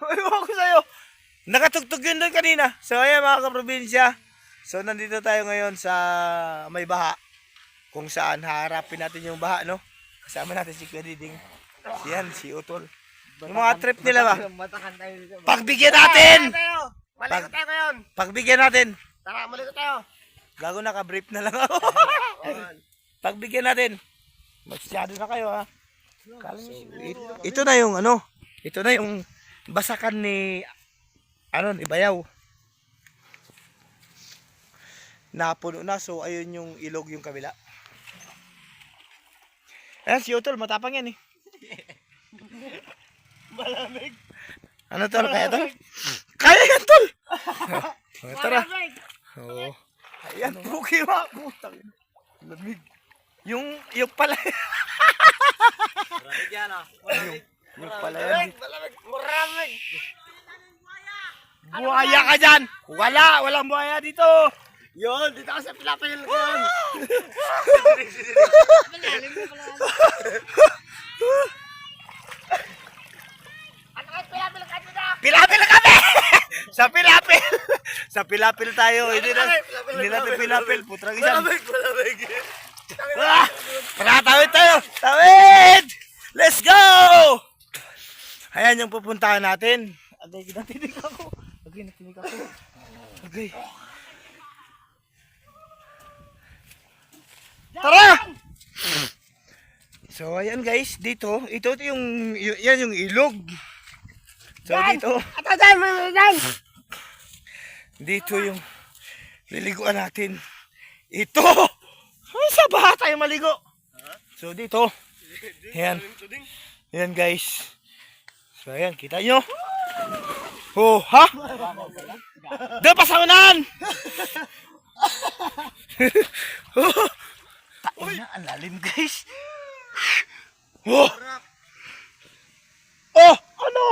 Ewan ko sa'yo. Nakatugtog yun doon kanina. So ayan mga kaprobinsya. So nandito tayo ngayon sa may baha. Kung saan haharapin natin yung baha, no? Kasama natin si Kuya Diding. Yan, si Utol. Yung mga trip nila ba? Pagbigyan natin! Maligo tayo ngayon! Pagbigyan natin! Tara, maligo tayo! Gago naka-brief na lang ako. Pagbigyan natin. Masyado na kayo ha. Ito na yung ano. Ito na yung basakan ni ano ni Bayaw. Napuno na so ayun yung ilog yung kabila. Ayan si Utol, matapang yan eh. Malamig! Ano tol, kaya tol? Kaya yan tol! Oh, Tara. Malamig! Oo. Ayan, puki ma. Putang. Lamig. Yung, yung pala. Malamig yan ah! yung, yung pala yan. Malamig! Malamig! Buhaya ka dyan! Wala! Walang buhaya dito! Yun! Dito ka sa Pilapil! Yun! Ano Pilapil kami! sa pilapil! sa pilapil tayo. Hindi na, Pilapil, hindi natin pilapil, pilapil. Putrang isan. Malamig! Malamig! Ah! Tara, tawid tayo! Tawid! Let's go! Ayan yung pupuntahan natin. Agay, natinig ako. Agay, natinig ako. Agay. Tara! So, ayan guys, dito, ito, ito yung, yan yung ilog. So, dito, dito yung liliguan natin. Ito! Ay, sa baha tayo maligo. So, dito, ayan, ayan guys. So, ayan, kita nyo. Oh, ha? Doon pa sa unahan! oh, Uy, ang lalim guys. Oh! Oh! Ano?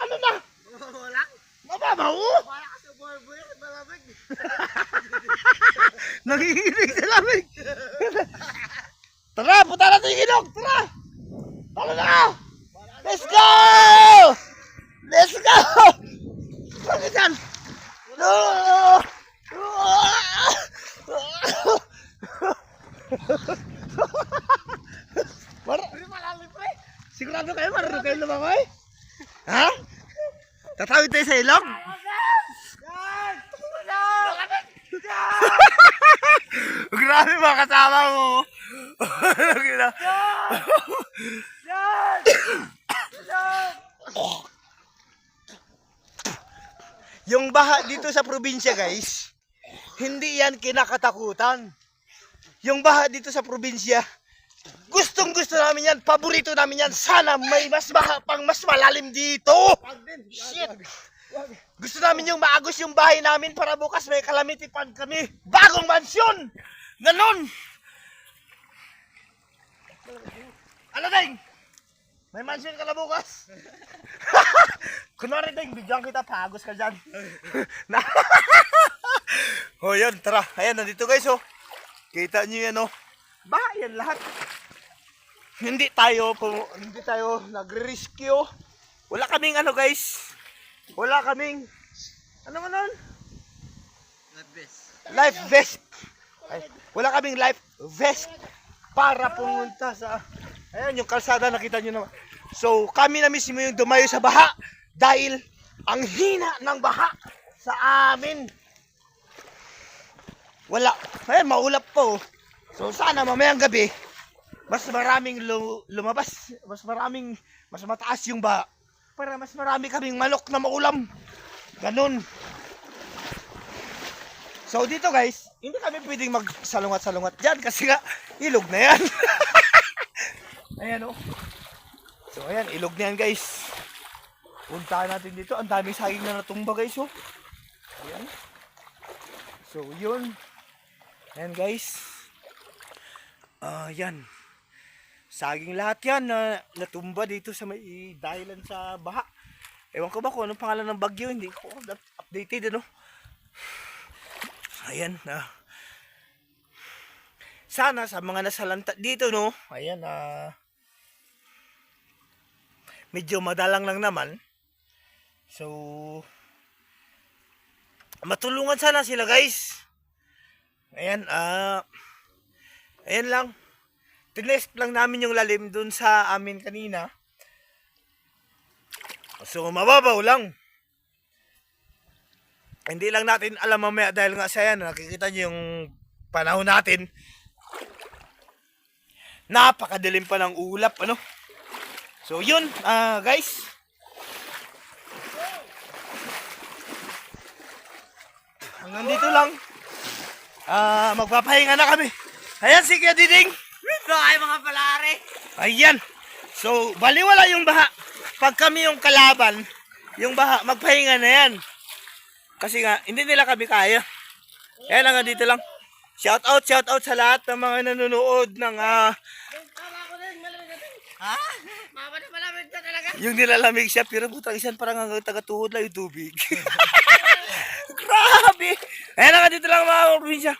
Ano na? Wala! Mababaw! Wala ka sa! Malamig! Sa lamig. Tara, punta natin yung ilog. Tara. Tara na. Let's go! Let's go! Bakit yan? No! Mar Pero malalim pre! Sigurado kayo marunong kayo lumangoy? Ha? Tatawid tayo sa ilog? Grabe mga kasama mo. Yung baha dito sa probinsya guys, hindi yan kinakatakutan. Yung baha dito sa probinsya, gustong gusto namin yan, paborito namin yan. Sana may mas baha pang mas malalim dito. Shit! Gusto namin yung maagos yung bahay namin para bukas may calamity fund kami. Bagong mansyon! Ganon! Ano, Deng? May mansyon ka na bukas? Kunwari, Deng, bigyan kita, pagos ka dyan. Oh, yun, tara. Ayan, nandito guys, oh. Kita nyo yan, oh. Bahay yan lahat. Hindi tayo, pumu- hindi tayo nagre-rescue. Wala kaming ano, guys. Wala kaming ano man nun? Life vest. Ay, wala kaming life vest para pumunta sa Ayan yung kalsada nakita nyo naman. So kami na mismo yung dumayo sa baha dahil ang hina ng baha sa amin. Wala. Ayan, maulap po. So sana mamayang gabi mas maraming lu- lumabas, mas maraming mas mataas yung baha para mas marami kaming manok na maulam. Ganun. So dito guys, hindi kami pwedeng magsalungat-salungat dyan kasi nga ilog na yan. ayan oh. So ayan, ilog na yan guys. Puntahan natin dito. Ang daming saging na natumba guys oh. Ayan. So yun. Ayan guys. Ah, yan. Saging lahat yan na natumba dito sa may dahilan sa baha. Ewan ko ba kung anong pangalan ng bagyo, hindi ko up- updated ano. Ayan na. Sana sa mga nasalanta dito no, ayan na. medyo madalang lang naman. So, matulungan sana sila guys. Ayan, ah, ayan lang. Tinest lang namin yung lalim dun sa amin kanina. So, mababaw lang. Hindi lang natin alam mamaya dahil nga sa yan, nakikita niyo yung panahon natin. Napakadilim pa ng ulap, ano? So, yun, ah, guys. Hanggang dito lang. Ah, magpapahinga na kami. Ayan si Kuya Diding. Ito ay mga palari. Ayan. So, baliwala yung baha. Pag kami yung kalaban, yung baha, magpahinga na yan. Kasi nga, hindi nila kami kaya. Kaya lang dito lang. Shout out, shout out sa lahat ng mga nanonood ng ah, din. Ha? Mama na malamig na talaga. yung nilalamig siya, pero putang isan parang ang taga-tuhod lang yung tubig. Grabe! Ayan na dito lang mga probinsya.